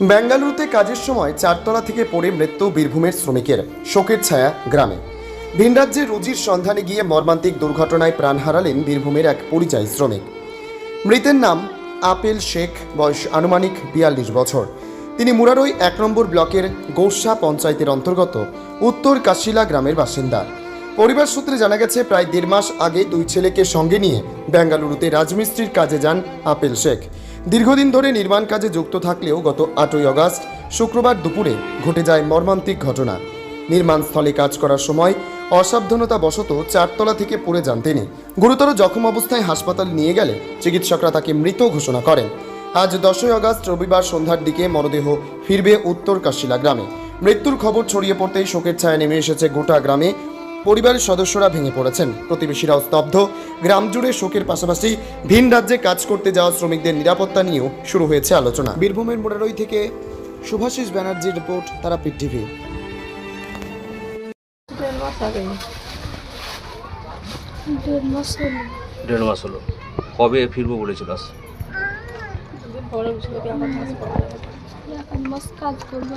বেঙ্গালুরুতে কাজের সময় চারতলা থেকে পড়ে মৃত্যু বীরভূমের শ্রমিকের শোকের ছায়া গ্রামে। ভিনরাজ্যে রুজির সন্ধানে গিয়ে মর্মান্তিক দুর্ঘটনায় প্রাণ হারালেন বীরভূমের এক পরিযায়ী শ্রমিক। মৃতের নাম আপেল শেখ, বয়স আনুমানিক বিয়াল্লিশ বছর। তিনি মুরারই এক নম্বর ব্লকের গোসা পঞ্চায়েতের অন্তর্গত উত্তর কাশিলা গ্রামের বাসিন্দা। পরিবার সূত্রে জানা গেছে, প্রায় দেড় মাস আগে দুই ছেলেকে সঙ্গে নিয়ে বেঙ্গালুরুতে রাজমিস্ত্রির কাজে যান আপেল শেখ। দীর্ঘদিন ধরে নির্মাণ কাজে যুক্ত থাকলেও গত আটই আগস্ট শুক্রবার দুপুরে ঘটে যায় মর্মান্তিক ঘটনা। নির্মাণস্থলে কাজ করার সময় অসাবধানতা বশত চারতলা থেকে পড়ে যান তিনি। গুরুতর জখম অবস্থায় হাসপাতাল নিয়ে গেলে চিকিৎসকরা তাকে মৃত ঘোষণা করেন। আজ দশই আগস্ট রবিবার সন্ধ্যার দিকে মরদেহ ফিরবে উত্তর কাশিলা গ্রামে। মৃত্যুর খবর ছড়িয়ে পড়তেই শোকের ছায়া নেমে এসেছে গোটা গ্রামে। পরিবারের সদস্যরা ভেঙে পড়েছেন। প্রতিবেশীরাও স্তব্ধ। গ্রাম জুড়ে শোকের পাশাপাশি ভিন রাজ্যে কাজ করতে যাওয়া শ্রমিকদের নিরাপত্তা নিয়েও শুরু হয়েছে আলোচনা। বীরভূমের মোড়ারই থেকে শুভাশিস ব্যানার্জির রিপোর্ট তারাপীঠ টিভি। দেড় মাস হলো। কবে ফিরবো বলেছিল আস মাস কাজ করব।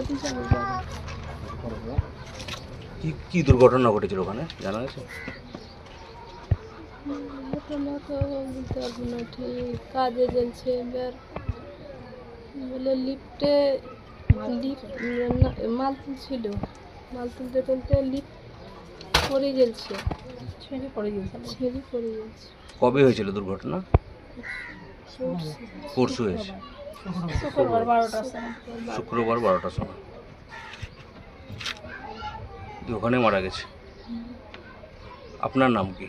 কি কি দুর্ঘটনা ঘটেছিল ওখানে? জানা গেছে? ঘটনা তো বলতে পারব না ঠিক কাজে জ্বলছে এবার। বলে লিফটে লিফট মাল তুলছিল। মাল তুলতে তুলতে লিফট পড়ে গেছে। ছেড়ে পড়ে গেছে। ছেড়ে পড়ে গেছে। কবে হয়েছিল দুর্ঘটনা? পরশু হয়েছে। শুক্রবার বারোটার সময়। শুক্রবার বারোটার সময়। দিয়ে ওখানে মারা গেছে। আপনার নাম কি?